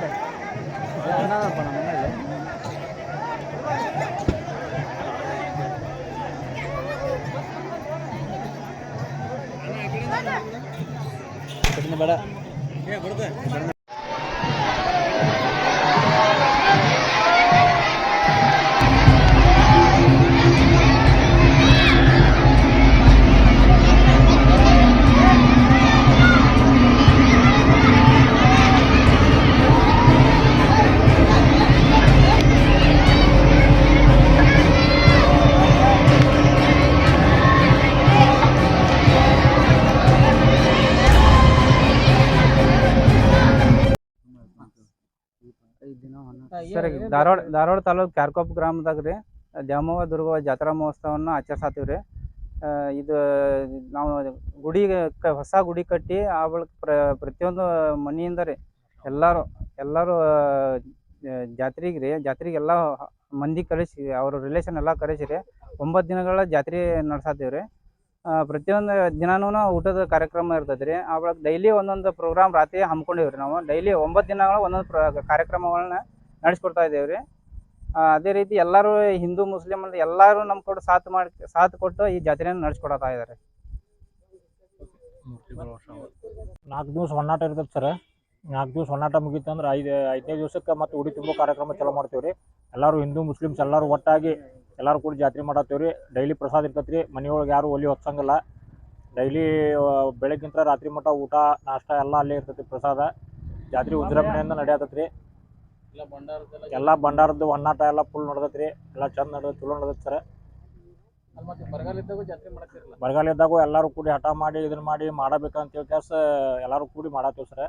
நம்முடைய என்ன தான் பண்ணணும் இல்லை பட ಸರ್ ಈಗ ಧಾರವಾಡ ಧಾರವಾಡ ತಾಲೂಕು ಕ್ಯಾರ್ಕೋಪ್ ಗ್ರಾಮದಾಗ ರೀ ದ್ಯಾಮವ್ವ ದುರ್ಗವ್ವ ಜಾತ್ರಾ ಮಹೋತ್ಸವವನ್ನು ಆಚರಿಸತ್ತೀವಿ ರೀ. ಇದು ನಾವು ಗುಡಿ ಕ ಹೊಸ ಗುಡಿ ಕಟ್ಟಿ ಆ ಬಳಿಕ ಪ್ರ ಪ್ರತಿಯೊಂದು ಮನೆಯಿಂದ ರೀ ಎಲ್ಲರೂ ಎಲ್ಲರೂ ಜಾತ್ರೆಗೆ ರೀ ಜಾತ್ರೆಗೆ ಎಲ್ಲ ಮಂದಿ ಕಳಿಸಿ ಅವ್ರ ರಿಲೇಷನ್ ಎಲ್ಲ ಕರೆಸಿ ರೀ ಒಂಬತ್ತು ದಿನಗಳ ಜಾತ್ರೆ ನಡ್ಸತ್ತೀವಿ ರೀ. ಪ್ರತಿಯೊಂದು ದಿನಾನೂ ಊಟದ ಕಾರ್ಯಕ್ರಮ ಇರ್ತೈತೆ ರೀ ಆ ಬಳಿಕ ಡೈಲಿ ಒಂದೊಂದು ಪ್ರೋಗ್ರಾಮ್ ರಾತ್ರಿ ಹಮ್ಮಿಕೊಂಡಿವಿ ರೀ ನಾವು. ಡೈಲಿ ಒಂಬತ್ತು ದಿನಗಳ ಒಂದೊಂದು ಪ್ರ ಕಾರ್ಯಕ್ರಮಗಳನ್ನ ನಡೆಸ್ಕೊಡ್ತಾ ಇದ್ದೇವೆ ರೀ ಆ, ಅದೇ ರೀತಿ ಎಲ್ಲರೂ ಹಿಂದೂ ಮುಸ್ಲಿಂ ಅಂತ ಎಲ್ಲರೂ ನಮ್ಮ ಕೂಡ ಸಾಥ್ ಮಾಡಿ ಸಾಥ್ ಕೊಟ್ಟು ಈ ಜಾತ್ರೆಯನ್ನು ನಡೆಸ್ಕೊಡ್ತಾ ಇದ್ದಾರೆ ನಾಲ್ಕು ದಿವಸ ಹೊನ್ನಾಟ ಇರ್ತದೆ ಸರ್. ನಾಲ್ಕು ದಿವಸ ಹೊನ್ನಾಟ ಮುಗೀತಂದ್ರೆ ಐದು ಐದನೇ ದಿವಸಕ್ಕೆ ಮತ್ತೆ ಉಡಿ ತುಂಬೋ ಕಾರ್ಯಕ್ರಮ ಚಲೋ ಮಾಡ್ತೀವಿ ರೀ. ಎಲ್ಲರೂ ಹಿಂದೂ ಮುಸ್ಲಿಮ್ಸ್ ಎಲ್ಲರೂ ಒಟ್ಟಾಗಿ ಎಲ್ಲರೂ ಕೂಡ ಜಾತ್ರೆ ಮಾಡತ್ತೀವಿ ರೀ. ಡೈಲಿ ಪ್ರಸಾದ ಇರ್ತೈತೆ ರೀ. ಮನೆಯೊಳಗೆ ಯಾರು ಒಲಿ ಹೊತ್ಸಂಗಲ್ಲ ಡೈಲಿ ಬೆಳಗ್ಗಿಂತ ರಾತ್ರಿ ಮಟ್ಟ ಊಟ ನಾಷ್ಟ ಎಲ್ಲ ಅಲ್ಲೇ ಇರ್ತೈತಿ ಪ್ರಸಾದ. ಜಾತ್ರೆ ವಿಜೃಂಭಣೆಯಿಂದ ನಡೆಯತ್ತೈತಿ ರೀ. ಎಲ್ಲ ಭಂಡಾರದ್ದು ಹೊನ್ನಾಟ ಎಲ್ಲ ಫುಲ್ ನಡೆದೈತೆ ರೀ ಎಲ್ಲ ಚಂದ ನಡೆದೈತೆ ಚಲೋ ನಡೆದೈತೆ ಸರ್ ಬರಗಾಲ ಇದ್ದಾಗ ಎಲ್ಲರೂ ಕೂಡಿ ಹಠ ಮಾಡಿ ಇದನ್ನ ಮಾಡಿ ಮಾಡಬೇಕಂತ ಹೇಳಿ ಕೆಲಸ ಎಲ್ಲರೂ ಕೂಡಿ ಮಾಡತ್ತೀವಿ ಸರ್